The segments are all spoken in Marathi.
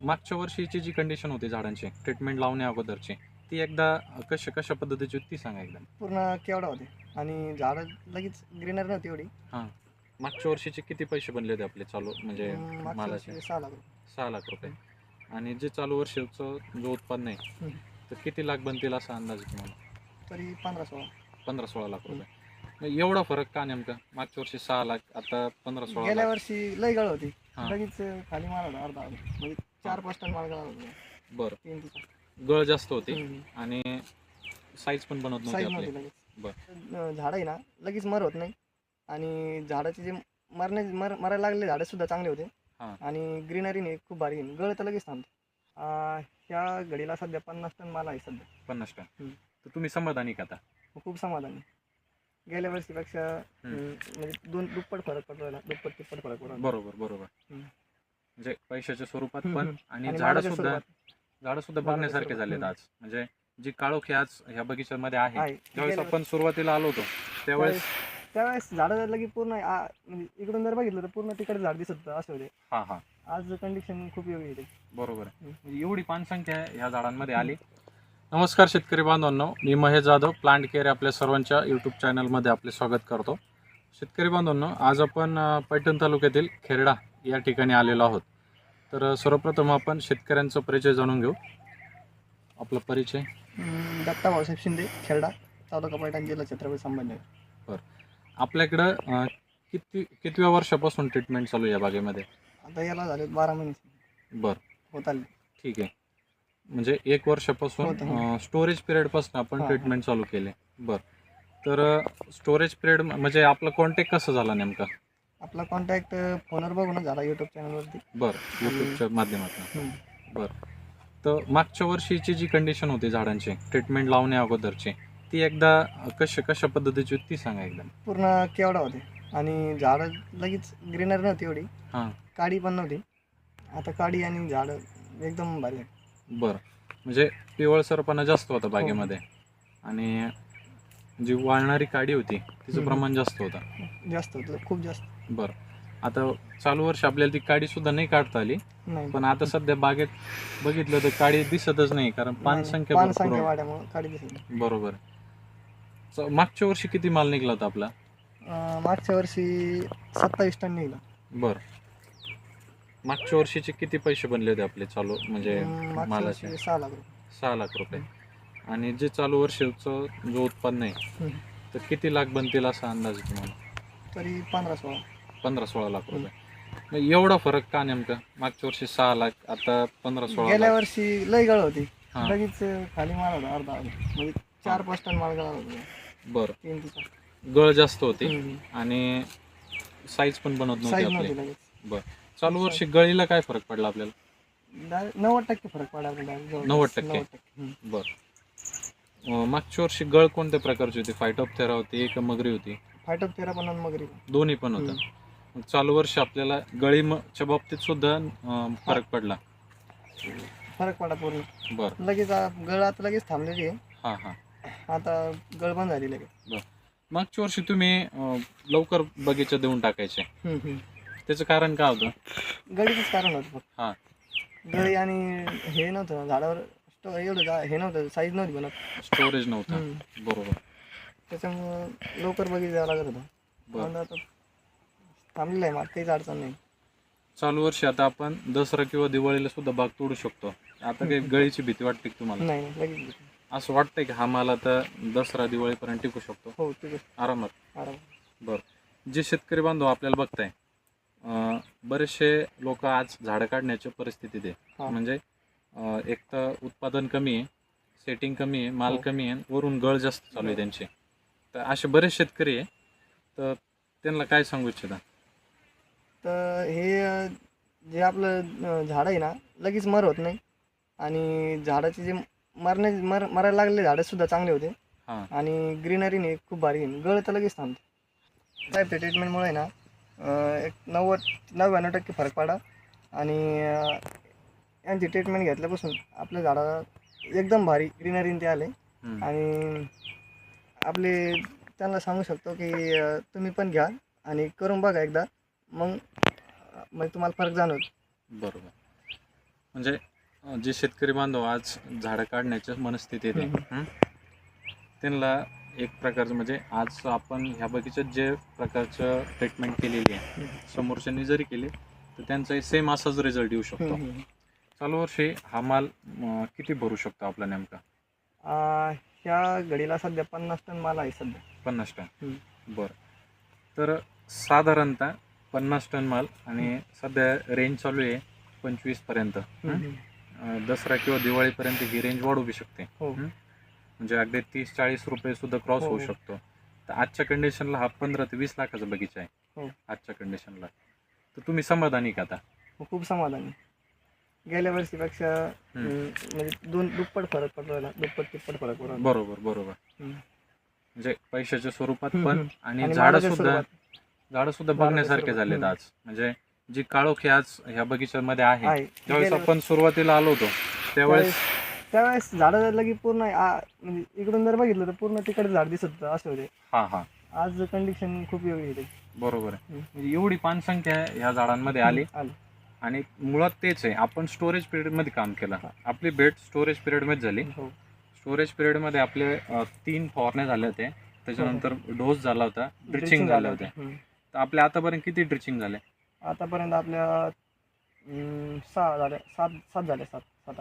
मागच्या वर्षीची जी कंडिशन होती झाडांची ट्रीटमेंट लावण्या अगोदरची ती एकदा कशा कशा पद्धतीची होती ती सांगा एकदा. पूर्ण केवढा होते? आणि झाडं लगेच ग्रीनर नव्हती एवढी. मागच्या वर्षीचे किती पैसे बनले होते आपले चालू म्हणजे अं, मागच्या मालाचे? वर्षी सहा लाख रुपये. सहा लाख रुपये. आणि जे चालू वर्षाचं जो उत्पन्न आहे हम्म. तर किती लाख बनतील असा अंदाज आहे तुम्हाला? तरी पंधरा सोळा. पंधरा सोळा लाख रुपये. मग एवढा फरक का नेमका? मागच्या वर्षी सहा लाख आता पंधरा सोळा गेल्या लाख. वर्षी लय गळ होती. हा. लगेच खाली होता अर्धा अर्धा. म्हणजे चार पाच टन माल गळा बरं. तीन गळ जास्त होती. आणि साईज पण नव्हती आपली. लगेच. अं, झाडं आहे ना लगेच मर होत नाही. आणि झाडाचे जे मरणे मर मरायला लागले झाडं सुद्धा चांगले होते. हा. आणि ग्रीनरीने खूप भारी आहे. गळ तर लगेच थांबते. अं, ह्या घडीला सध्या पन्नास टन माल आहे सध्या. पन्नास टन. हम्म. तर तुम्ही समाधानी का आता? खूप समाधान. आहे गेल्या वर्षीपेक्षा. अं, म्हणजे दोन दुप्पट फरक पडतो याला, दुप्पट तिप्पट फरक पडतो बरोबर बरोबर. हम्म. म्हणजे पैशाच्या स्वरूपात पण. आणि झाडं सुद्धा झाडं सुद्धा बघण्यासारखे झालेत. आज. म्हणजे जी काळोखी आज ह्या बगीच्यामध्ये आहे. त्यावेळेस आपण सुरुवातीला आलो होतो त्यावेळेस त्यावेळेस झाडं लगे पूर्ण आ- म्हणजे इकडून जर बघितलं तर पूर्ण तिकडे झाड दिसत होतं असे होते. हा हा. आज कंडिशन खूप योग्य आहे बरोबर. म्हणजे एवढी पानसंख्या ह्या झाडांमध्ये आली. नमस्कार शेतकरी बांधवांनो. मी महेश जाधव प्लांट केअर आपल्या सर्वांच्या यूट्यूब चॅनलमध्ये आपले स्वागत करतो. शेतकरी बांधवांनो आज आपण पैठण तालुक्यातील खेरडा या ठिकाणी आलेलो आहोत. तर सर्वप्रथम आपण शेतकऱ्यांचा परिचय जाणून घेऊ. आपला परिचय. दत्ता भाऊसाहेब शिंदे खेरडा तालुका पैठण जिल्हा छत्रपती संभाजीनगर. आपल्याकडं अ, किती कितव्या वर्षापासून ट्रीटमेंट चालू आहे या बागेमध्ये? आता याला झाले बारा महिने. बरं. होत आले. ठीक आहे. म्हणजे एक वर्षापासून. स्टोरेज पिरियडपासून आपण हां, ट्रीटमेंट चालू केले. बर. तर स्टोरेज पिरियड म्हणजे आपला कॉन्टॅक्ट कसं झाला नेमका? आपला कॉन्टॅक्ट फोनवर बघूनच झाला युट्यूब चॅनलवरती बर युट्यूबच्या माध्यमातून. हम्म. तर मागच्या वर्षीची जी कंडिशन होती झाडांची ट्रीटमेंट लावण्या अगोदरची ती एकदा कशा कशा पद्धतीची होती ती सांगा एकदा. पूर्ण केवढा होते. आणि झाडं लगेच ग्रीनर नव्हती एवढी. हां. काडी पण नव्हती. आता काडी आणि झाडं एकदम भारी. बरं. म्हणजे पिवळसरपणा जास्त हो. होता बागेमध्ये. आणि जी वाळणारी काडी होती तिचं हम्म. प्रमाण जास्त होतं. जास्त होतं खूप जास्त. बरं. आता चालू वर्ष आपल्याला ती काडी सुद्धा नाही काढता आली नाही. पण आता सध्या बागेत बघितलं तर काडी दिसतच नाही कारण पान संख्या पान भरपूर आहे. बरोबर. च- मागच्या वर्षी किती माल निघला होता आपला? अं, मागच्या वर्षी सत्तावीस टन निघला. बर. मागच्या वर्षीचे किती पैसे बनले होते आपले चालू म्हणजे अं, मागच्या मालाचे? वर्षी सहा लाख रुपये. सहा लाख रुपये. आणि जे चालू वर्षाचं जो उत्पन्न आहे. तर किती लाख बनतील असा अंदाज आहे तुम्हाला? तरी पंधरा सोळा. पंधरा सोळा लाख रुपये. मग एवढा फरक का नेमका? मागच्या वर्षी सहा लाख आता पंधरा सोळा गेल्या लाख. वर्षी लय गळ होती. हा. लगेच खाली माल होता अर्धा अर्धा. म्हणजे चार पाच टन माल गळा होता. बरं. तीन गळ जास्त होती. आणि साईज पण बनत नव्हती साईज आपली. नव्हती लगेच. चालू वर्षी गळीला काय फरक पडला आपल्याला? नव्वद टक्के फरक पडला आपल्याला. जवळपास. नव्वद टक्के? नव्वद टक्के. हम्म. बर. अं, मागच्या वर्षी गळ कोणत्या प्रकारची होती? फायटॉपथेरा होती का मगरी होती. फाईट ऑफ तेरा पण आणि मगरी पण. दोन्ही पण होतं. मग चालू वर्षी आपल्याला गळीच्या बाबतीत सुद्धा अं, फरक पडला. फरक पडला पूर्ण. बर. लगेच आ- गळ आता लगेच थांबलेली आहे. हा हा. आता गळ बंद झाली लगेच. मागच्या वर्षी तुम्ही अं, लवकर बगीचा देऊन टाकायचे. हम्म, हम्म. त्याचं कारण काय होतं? गळीचंच कारण होतं फक्त. हा. गळी आणि हे नव्हतं झाडावर स्टो- एवढं जा- हे नव्हतं साईज नव्हती बनत स्टोरेज नव्हतं. बरोबर. त्याच्यामुळं लवकर बघित जावं लागत होतं. बर. पण आता थांबलेलं आहे मला काहीच अडचण नाही. चालू वर्षी आता आपण दसरा किंवा दिवाळीला सुद्धा बाग तोडू शकतो. आता काही गळीची भीती वाटते का तुम्हाला? नाही नाही लगेच घेतो. असं वाटतंय की हा माल आता दसरा दिवाळीपर्यंत टिकू शकतो. हो ठीक आरामात. आराम बरं. जे शेतकरी बांधव आपल्याला बघताय अं, बरेचसे लोक आज झाडं काढण्याच्या परिस्थितीत आहे. हा. म्हणजे एक तर उत्पादन कमी आहे सेटिंग कमी आहे माल हो. कमी आहे वरून गळ जास्त चालू आहे. त्यांची. तर असे बरेच शेतकरी आहे. तर त्यांना काय सांगू इच्छिता? तर हे जे आपलं झाडं आहे ना लगेच मर होत नाही. आणि झाडाचे जे मरणे मर मरायला लागले झाडं सुद्धा चांगले होते. हां. आणि ग्रीनरीने खूप भारी आहे. गळ तर लगेच थांबते. ते ट्रीटमेंटमुळे ना एक नव्वद नव्याण्णव टक्के फरक पडा. आणि यांची ट्रीटमेंट घेतल्यापासून आपल्या झाडाला एकदम भारी ग्रीनरीने ते आले. आणि आपले त्यांना सांगू शकतो की अं, तुम्ही पण घ्या आणि करून बघा एकदा मग मग तुम्हाला फरक जाणवत बरोबर म्हणजे अं, जे शेतकरी बांधव आज झाडं काढण्याच्या मनस्थितीत आहे हम्म. हं? त्यांना एक प्रकारचं म्हणजे आज आपण ह्या बगीच्यात जे प्रकारचं ट्रीटमेंट केलेली आहे हम्म. समोरच्यांनी जरी केली तर त्यांचा सेम असाच रिझल्ट येऊ शकतो हम्म, हम्म. चालू वर्षी हा माल अं, किती भरू शकतो आपला नेमका? आ, ह्या घडीला सध्या पन्नास टन माल आहे सध्या. पन्नास टन. बरं. तर साधारणतः पन्नास टन माल आणि सध्या रेंज चालू आहे पंचवीसपर्यंत. हं? अं, दसरा किंवा दिवाळीपर्यंत ही रेंज वाढू बी शकते. हो. हं? म्हणजे अगदी तीस चाळीस रुपये सुद्धा क्रॉस हो, होऊ हो. शकतो. तर आजच्या कंडिशनला हा पंधरा ते वीस लाखाचा बगीचा आहे. हो. आजच्या कंडिशनला तर तुम्ही समाधानी का आता? खूप समाधानी. गेल्या वर्षीपेक्षा म्हणजे दोन दुप्पट फरक पडू राहिला दुप्पट तिप्पट फरक पडू राहिला. बरोबर बरोबर. हम्म. म्हणजे पैशाच्या स्वरूपात हम्म, पण हम्म. आणि आणि झाडं मालाच्या सुद्धा स्वरूपात. झाडं सुद्धा बघण्यासारखे झालेत हम्म. आज. म्हणजे जी काळोखी आज ह्या बगीच्यामध्ये आहे आहे. ज्यावेळेस गेल्या आपण सुरुवातीला आलो होतो. त्यावेळेस त्यावेळेस त्यावेळेस झाडं लगी पूर्ण आ- म्हणजे इकडून जर बघितलं तर पूर्ण तिकडे झाड दिसत होतं असे होते. हा हा. आज कंडिशन खूप वेगळी होती बरोबर आहे. हम्म. म्हणजे एवढी पानसंख्या ह्या झाडांमध्ये आली. आली. आणि मुळात तेच आहे आपण स्टोरेज पिरियडमध्ये काम केलं हा. आपली भेट स्टोरेज पिरियडमध्ये झाली. हो. स्टोरेज पिरियडमध्ये आपले तीन फवारण्या झाल्या होत्या त्याच्यानंतर डोस झाला होता. ड्रिचिंग झाले झालं होते. होतं. तर आपल्या आतापर्यंत किती ड्रिचिंग झाले? आतापर्यंत आपल्या सहा झाल्या सात सात झाल्या सात सात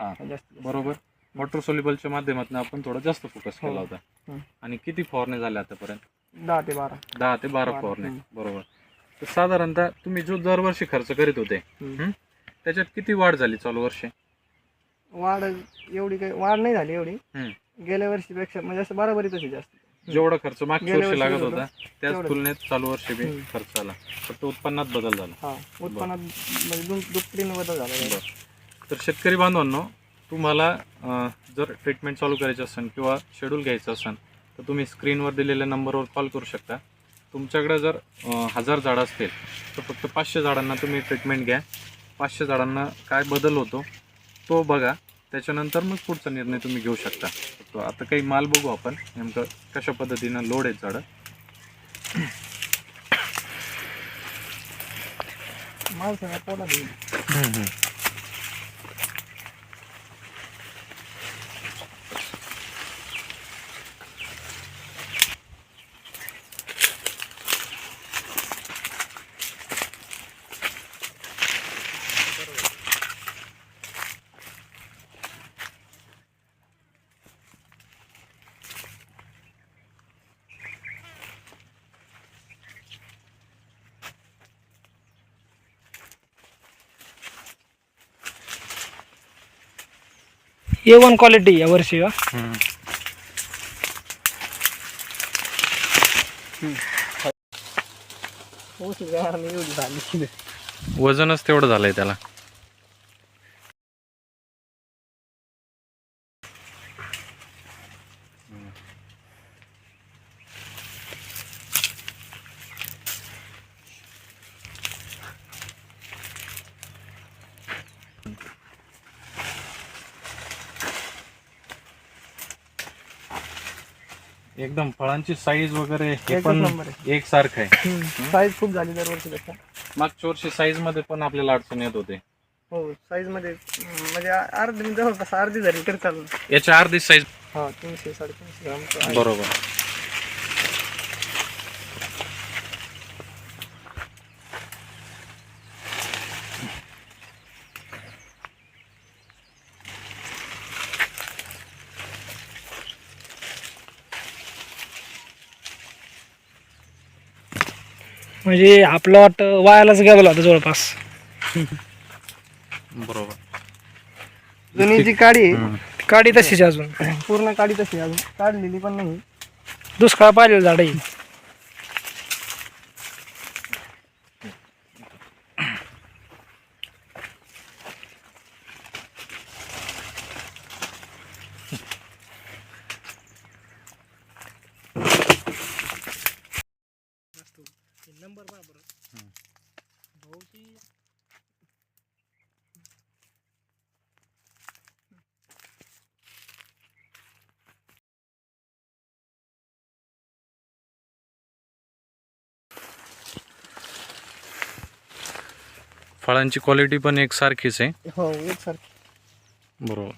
हा. आठ जास्त बरोबर. वॉटर सोल्युबलच्या माध्यमातून आपण थोडा जास्त फोकस केला हो. होता. आणि किती फवारण्या झाल्या आतापर्यंत? दहा ते बारा. दहा ते बारा हम्म. बरोबर. तर साधारणतः तुम्ही जो दरवर्षी खर्च करीत होते. त्याच्यात किती वाढ झाली चालू वर्षी वाढ एवढी काही वाढ नाही झाली एवढी. गेल्या वर्षीपेक्षा म्हणजे असं बराबरीच आहे जास्त जेवढा खर्च मागच्या गेल्या वर्षी वर्षी लागत होतं, त्याच. तुलनेत चालू वर्षी बी. खर्च आला फक्त उत्पन्नात बदल झाला हा उत्पन्नात म्हणजे दुपटीने बदल झाला. तर शेतकरी बांधवांनो तुम्हाला अं, जर ट्रीटमेंट चालू करायची असेल किंवा शेड्यूल घ्यायचं असेल तर तुम्ही स्क्रीनवर दिलेल्या नंबरवर कॉल करू शकता तुमच्याकडे जर हजार झाडं असतील तर फक्त पाचशे झाडांना तुम्ही ट्रीटमेंट घ्या. पाचशे झाडांना काय बदल होतो तो बघा. त्याच्यानंतर मग पुढचा निर्णय तुम्ही घेऊ शकता. तो आता काही माल बघू आपण. नेमकं कशा पद्धतीनं लोड आहेत झाडं. माल सगळा पोटात ए वन क्वालिटी या वर्षी का झाली वजनच तेवढं झालंय त्याला. एकदम फळांची साईज वगैरे हे एकच पण नंबर एक सारखं आहे. साईज खूप झाली दरवर्षीपेक्षा मागच्या वर्षी साईजमध्ये पण आपल्याला अडचण येत होते. हो साईजमध्ये अं, म्हणजे अर्धी जवळपास अर्धी झाली तरी चालेल याच्या अर्धी साईज हा तीनशे साडेतीनशे ग्रामचं आहे. बरोबर. म्हणजे हा प्लॉट वायालाच गेला होता जवळपास. बरोबर. जुनी जी काडी आहे. काडी तशीच अजून. पूर्ण काडी तशी आहे अजून काढलेली पण नाही. दुष्काळ पाहिलेलं झाड आहे. Rosie. फळांची क्वालिटी पण एकसारखीच आहे. हो एकसारखी. बरोबर.